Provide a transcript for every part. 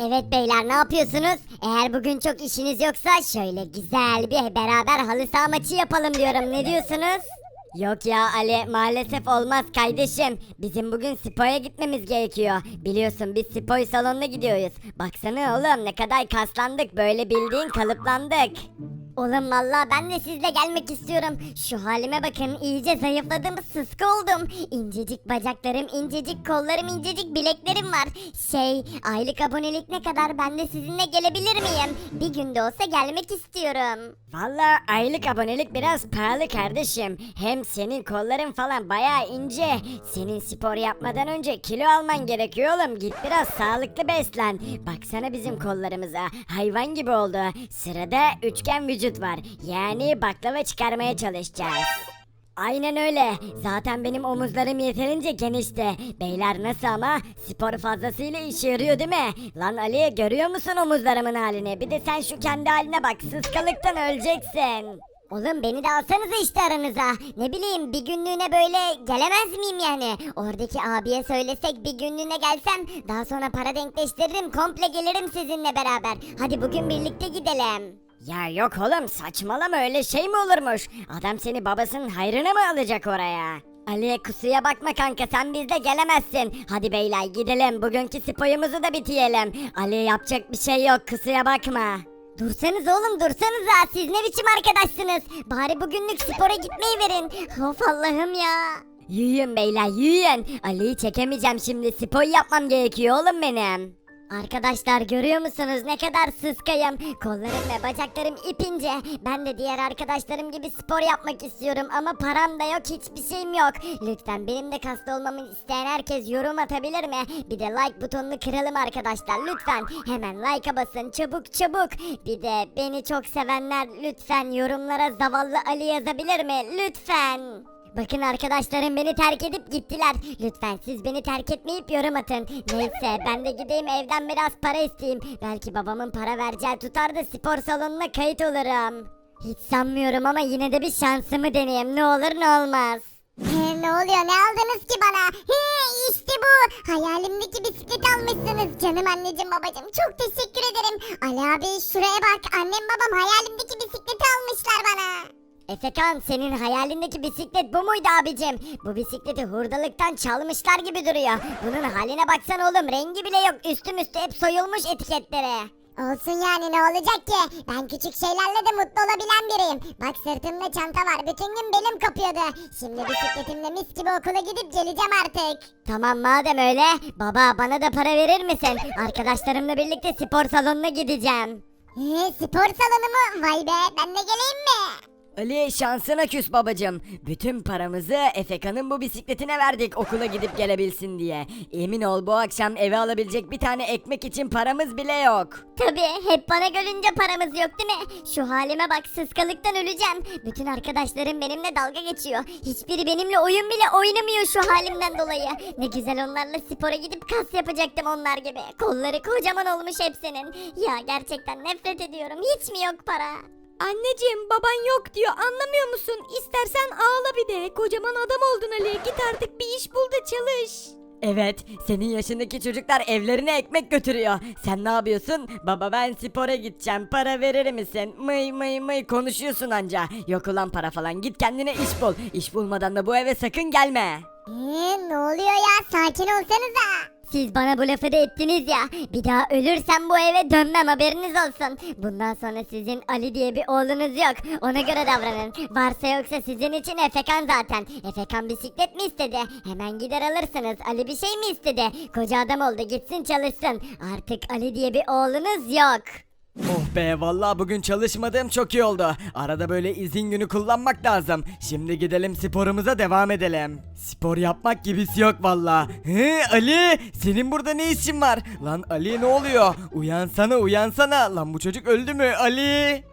Evet beyler ne yapıyorsunuz? Eğer bugün çok işiniz yoksa şöyle güzel bir beraber halı saha maçı yapalım diyorum. Ne diyorsunuz? Yok ya Ali maalesef olmaz kardeşim. Bizim bugün spora gitmemiz gerekiyor. Biliyorsun biz spor salonuna gidiyoruz. Baksana oğlum ne kadar kaslandık böyle bildiğin kalıplandık. Oğlum valla ben de sizle gelmek istiyorum. Şu halime bakın iyice zayıfladım sıska oldum. İncecik bacaklarım, incecik kollarım, incecik bileklerim var. Şey aylık abonelik ne kadar ben de sizinle gelebilir miyim? Bir günde olsa gelmek istiyorum. Valla aylık abonelik biraz pahalı kardeşim. Hem senin kolların falan bayağı ince. Senin spor yapmadan önce kilo alman gerekiyor oğlum. Git biraz sağlıklı beslen. Baksana bizim kollarımıza. Hayvan gibi oldu. Sırada üçgen vücut var. Yani baklava çıkarmaya çalışacağız. Aynen öyle. Zaten benim omuzlarım yeterince genişti. Beyler nasıl ama? Spor fazlasıyla işe yarıyor değil mi? Lan Ali görüyor musun omuzlarımın halini? Bir de sen şu kendi haline bak. Sıskalıktan öleceksin. Oğlum beni de alsanıza işte aranıza. Ne bileyim bir günlüğüne böyle gelemez miyim yani? Oradaki abiye söylesek bir günlüğüne gelsem daha sonra para denkleştiririm komple gelirim sizinle beraber. Hadi bugün birlikte gidelim. Ya yok oğlum saçmalama öyle şey mi olurmuş? Adam seni babasının hayrına mı alacak oraya? Ali kusuya bakma kanka sen bizde gelemezsin. Hadi beyler gidelim bugünkü spoyumuzu da bitirelim. Ali yapacak bir şey yok kusuya bakma. Dursanız oğlum dursanıza siz ne biçim arkadaşsınız? Bari bugünlük spora gitmeyi verin. Of Allah'ım ya. Yürüyün beyler yürüyün. Ali'yi çekemeyeceğim şimdi spor yapmam gerekiyor oğlum benim. Arkadaşlar görüyor musunuz ne kadar sıskayım. Kollarım ve bacaklarım ipince. Ben de diğer arkadaşlarım gibi spor yapmak istiyorum ama param da yok hiçbir şeyim yok. Lütfen benim de kaslı olmamı isteyen herkes yorum atabilir mi? Bir de like butonunu kıralım arkadaşlar lütfen. Hemen like'a basın çabuk çabuk. Bir de beni çok sevenler lütfen yorumlara zavallı Ali yazabilir mi? Lütfen. Bakın arkadaşlarım beni terk edip gittiler. Lütfen siz beni terk etmeyip yorum atın. Neyse ben de gideyim evden biraz para isteyeyim. Belki babamın para vereceği tutar da spor salonuna kayıt olurum. Hiç sanmıyorum ama yine de bir şansımı deneyeyim. Ne olur ne olmaz. ne oluyor ne aldınız ki bana? He işte bu. Hayalimdeki bisiklet almışsınız. Canım anneciğim babacığım çok teşekkür ederim. Ali abi şuraya bak annem babam hayalimdeki bisikleti almışlar bana. Efekan senin hayalindeki bisiklet bu muydu abicim? Bu bisikleti hurdalıktan çalmışlar gibi duruyor. Bunun haline baksan oğlum rengi bile yok. Üstüm üstü hep soyulmuş etiketleri. Olsun yani ne olacak ki? Ben küçük şeylerle de mutlu olabilen biriyim. Bak sırtımda çanta var. Bütün gün belim kapıyordu. Şimdi bisikletimle mis gibi okula gidip geleceğim artık. Tamam madem öyle baba bana da para verir misin? Arkadaşlarımla birlikte spor salonuna gideceğim. He, spor salonu mu? Vay be ben de geleyim mi? Ali şansına küs babacım. Bütün paramızı Efeka'nın bu bisikletine verdik okula gidip gelebilsin diye. Emin ol bu akşam eve alabilecek bir tane ekmek için paramız bile yok. Tabii hep bana görünce paramız yok değil mi? Şu halime bak sıskalıktan öleceğim. Bütün arkadaşlarım benimle dalga geçiyor. Hiçbiri benimle oyun bile oynamıyor şu halimden dolayı. Ne güzel onlarla spora gidip kas yapacaktım onlar gibi. Kolları kocaman olmuş hepsinin. Ya gerçekten nefret ediyorum. Hiç mi yok para? Anneciğim baban yok diyor anlamıyor musun? İstersen ağla bir de. Kocaman adam oldun Ali. Git artık bir iş bul da çalış. Evet, senin yaşındaki çocuklar evlerine ekmek götürüyor. Sen ne yapıyorsun? Baba ben spora gideceğim. Para verir misin? Mıy mıy mıy konuşuyorsun anca. Yok ulan para falan. Git kendine iş bul. İş bulmadan da bu eve sakın gelme. He, ne oluyor ya? Sakin olsanıza. Siz bana bu lafı da ettiniz ya. Bir daha ölürsem bu eve dönmem haberiniz olsun. Bundan sonra sizin Ali diye bir oğlunuz yok. Ona göre davranın. Varsa yoksa sizin için Efekan zaten. Efekan bisiklet mi istedi? Hemen gider alırsınız. Ali bir şey mi istedi? Koca adam oldu gitsin çalışsın. Artık Ali diye bir oğlunuz yok. Oh be vallahi bugün çalışmadığım çok iyi oldu. Arada böyle izin günü kullanmak lazım. Şimdi gidelim sporumuza devam edelim. Spor yapmak gibisi yok vallahi. He Ali senin burada ne işin var? Lan Ali ne oluyor? Uyansana uyansana. Lan bu çocuk öldü mü Ali?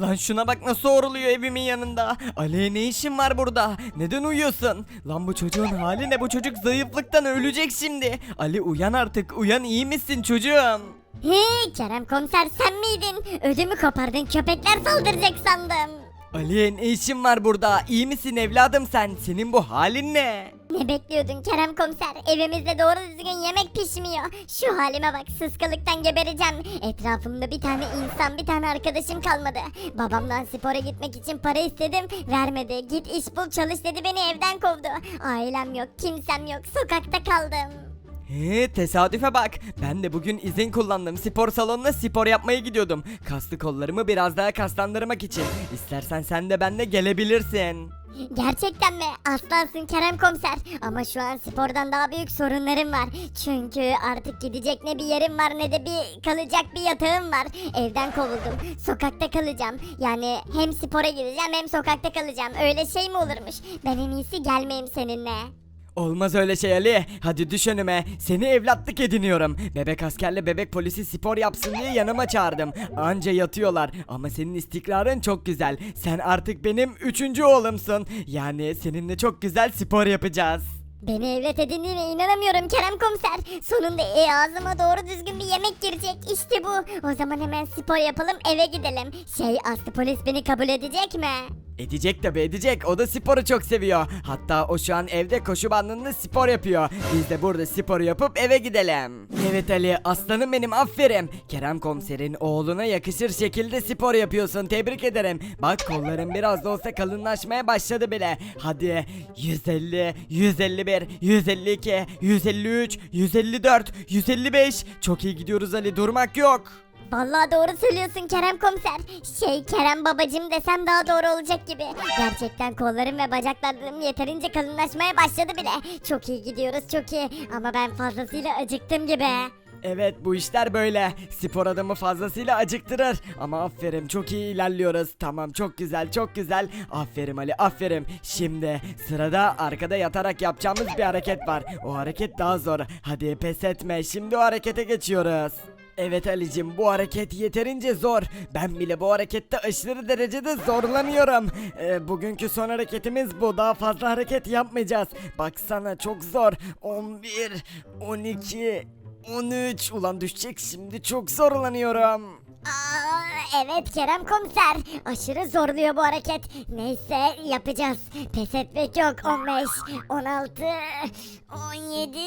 Lan şuna bak nasıl horuluyor evimin yanında. Ali ne işin var burada? Neden uyuyorsun? Lan bu çocuğun hali ne? Bu çocuk zayıflıktan ölecek şimdi. Ali uyan artık. Uyan iyi misin çocuğum? He Kerem komiser sen miydin? Ödümü kopardın köpekler saldıracak sandım. Ali ne işin var burada? İyi misin evladım sen? Senin bu halin ne? Ne bekliyordun Kerem komiser? Evimizde doğru düzgün yemek pişmiyor. Şu halime bak sıskalıktan gebereceğim. Etrafımda bir tane insan bir tane arkadaşım kalmadı. Babamdan spora gitmek için para istedim. Vermedi. Git iş bul çalış dedi beni evden kovdu. Ailem yok kimsem yok sokakta kaldım. He, tesadüfe bak. Ben de bugün izin kullandım. Spor salonuna spor yapmaya gidiyordum. Kaslı kollarımı biraz daha kaslandırmak için. İstersen sen de benimle gelebilirsin. Gerçekten mi? Aslansın Kerem komiser. Ama şu an spordan daha büyük sorunlarım var. Çünkü artık gidecek ne bir yerim var ne de bir kalacak bir yatağım var. Evden kovuldum. Sokakta kalacağım. Yani hem spora gideceğim hem sokakta kalacağım. Öyle şey mi olurmuş? Ben en iyisi gelmeyeyim seninle. Olmaz öyle şey Ali. Hadi düş önüme. Seni evlatlık ediniyorum. Bebek askerle bebek polisi spor yapsın diye yanıma çağırdım. Anca yatıyorlar. Ama senin istikrarın çok güzel. Sen artık benim üçüncü oğlumsun. Yani seninle çok güzel spor yapacağız. Beni evlat edindiğine inanamıyorum Kerem komiser. Sonunda e, ağzıma doğru düzgün bir yemek girecek. İşte bu. O zaman hemen spor yapalım eve gidelim. Şey Aslı polis beni kabul edecek mi? Edecek tabi edecek. O da sporu çok seviyor. Hatta o şu an evde koşu bandında spor yapıyor. Biz de burada sporu yapıp eve gidelim. Evet Ali aslanım benim aferin. Kerem komiserin oğluna yakışır şekilde spor yapıyorsun. Tebrik ederim. Bak kolların biraz da olsa kalınlaşmaya başladı bile. Hadi 150, 151, 152, 153, 154, 155. Çok iyi gidiyoruz Ali durmak yok. Vallahi doğru söylüyorsun Kerem komiser. Şey Kerem babacım desem daha doğru olacak gibi. Gerçekten kollarım ve bacaklarım yeterince kalınlaşmaya başladı bile. Çok iyi gidiyoruz çok iyi. Ama ben fazlasıyla acıktım gibi. Evet bu işler böyle. Spor adamı fazlasıyla acıktırır. Ama aferin çok iyi ilerliyoruz. Tamam çok güzel çok güzel. Aferin Ali aferin. Şimdi sırada arkada yatarak yapacağımız bir hareket var. O hareket daha zor. Hadi pes etme. Şimdi o harekete geçiyoruz. Evet Ali'cim bu hareket yeterince zor. Ben bile bu harekette aşırı derecede zorlanıyorum. Ee, bugünkü son hareketimiz bu. Daha fazla hareket yapmayacağız. Baksana çok zor. 11, 12, 13. Ulan düşecek şimdi çok zorlanıyorum. Aa, evet Kerem komiser. Aşırı zorluyor bu hareket. Neyse yapacağız. Pes etmek yok. 15, 16, 17,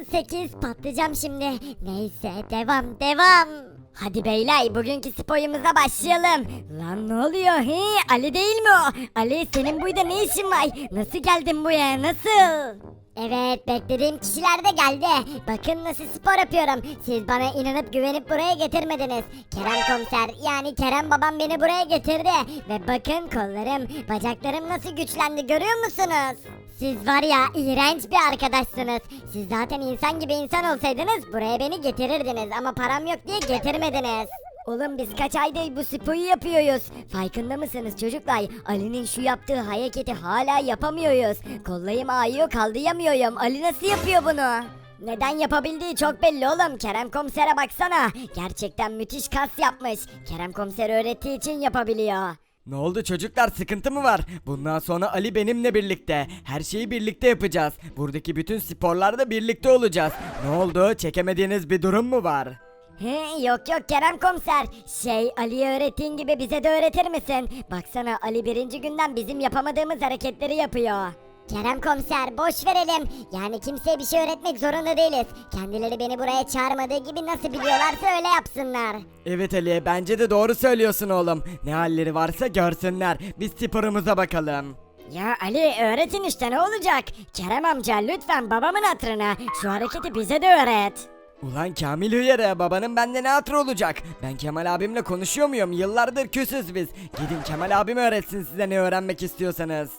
18 patlayacağım şimdi. Neyse devam devam. Hadi beyler bugünkü sporumuza başlayalım. Lan ne oluyor? He, Ali değil mi o? Ali senin burada ne işin var? Nasıl geldin buraya? Nasıl? Evet beklediğim kişiler de geldi. Bakın nasıl spor yapıyorum. Siz bana inanıp güvenip buraya getirmediniz. Kerem komiser yani Kerem babam beni buraya getirdi. Ve bakın kollarım bacaklarım nasıl güçlendi görüyor musunuz? Siz var ya iğrenç bir arkadaşsınız. Siz zaten insan gibi insan olsaydınız buraya beni getirirdiniz ama param yok diye getirmediniz. Oğlum biz kaç aydır bu sporu yapıyoruz. Farkında mısınız çocuklar? Ali'nin şu yaptığı hareketi hala yapamıyoruz. Kollayım ağrıyor kaldıyamıyorum. Ali nasıl yapıyor bunu? Neden yapabildiği çok belli oğlum. Kerem komisere baksana. Gerçekten müthiş kas yapmış. Kerem komiser öğrettiği için yapabiliyor. Ne oldu çocuklar sıkıntı mı var? Bundan sonra Ali benimle birlikte. Her şeyi birlikte yapacağız. Buradaki bütün sporlarda birlikte olacağız. Ne oldu? Çekemediğiniz bir durum mu var? He, yok yok Kerem komiser. Şey Ali'ye öğrettiğin gibi bize de öğretir misin? Baksana Ali birinci günden bizim yapamadığımız hareketleri yapıyor. Kerem komiser boş verelim. Yani kimseye bir şey öğretmek zorunda değiliz. Kendileri beni buraya çağırmadığı gibi nasıl biliyorlarsa öyle yapsınlar. Evet Ali bence de doğru söylüyorsun oğlum. Ne halleri varsa görsünler. Biz sporumuza bakalım. Ya Ali öğretin işte ne olacak? Kerem amca lütfen babamın hatırına şu hareketi bize de öğret. Ulan Kamil Hıyarı babanın bende ne hatırı olacak? Ben Kemal abimle konuşuyor muyum? Yıllardır küsüz biz. Gidin Kemal abim öğretsin size ne öğrenmek istiyorsanız.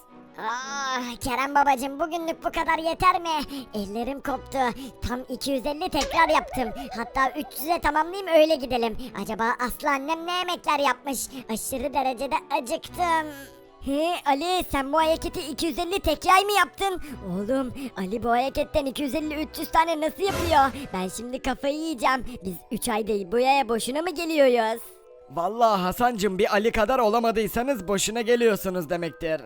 Ah Kerem babacım bugünlük bu kadar yeter mi? Ellerim koptu. Tam 250 tekrar yaptım. Hatta 300'e tamamlayayım öyle gidelim. Acaba Aslı annem ne yemekler yapmış? Aşırı derecede acıktım. He Ali sen bu hareketi 250 tekrar mı yaptın? Oğlum Ali bu hareketten 250-300 tane nasıl yapıyor? Ben şimdi kafayı yiyeceğim. Biz 3 ay değil buraya boşuna mı geliyoruz? Vallahi Hasancım bir Ali kadar olamadıysanız boşuna geliyorsunuz demektir.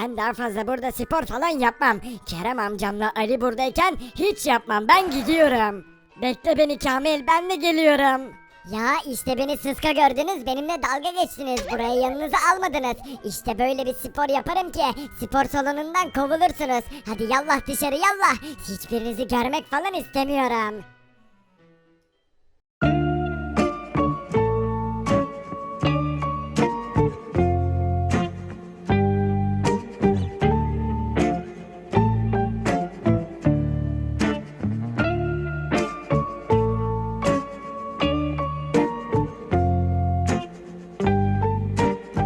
Ben daha fazla burada spor falan yapmam. Kerem amcamla Ali buradayken hiç yapmam. Ben gidiyorum. Bekle beni Kamil ben de geliyorum. Ya işte beni sıska gördünüz benimle dalga geçtiniz buraya yanınıza almadınız. İşte böyle bir spor yaparım ki spor salonundan kovulursunuz. Hadi yallah dışarı yallah hiçbirinizi görmek falan istemiyorum.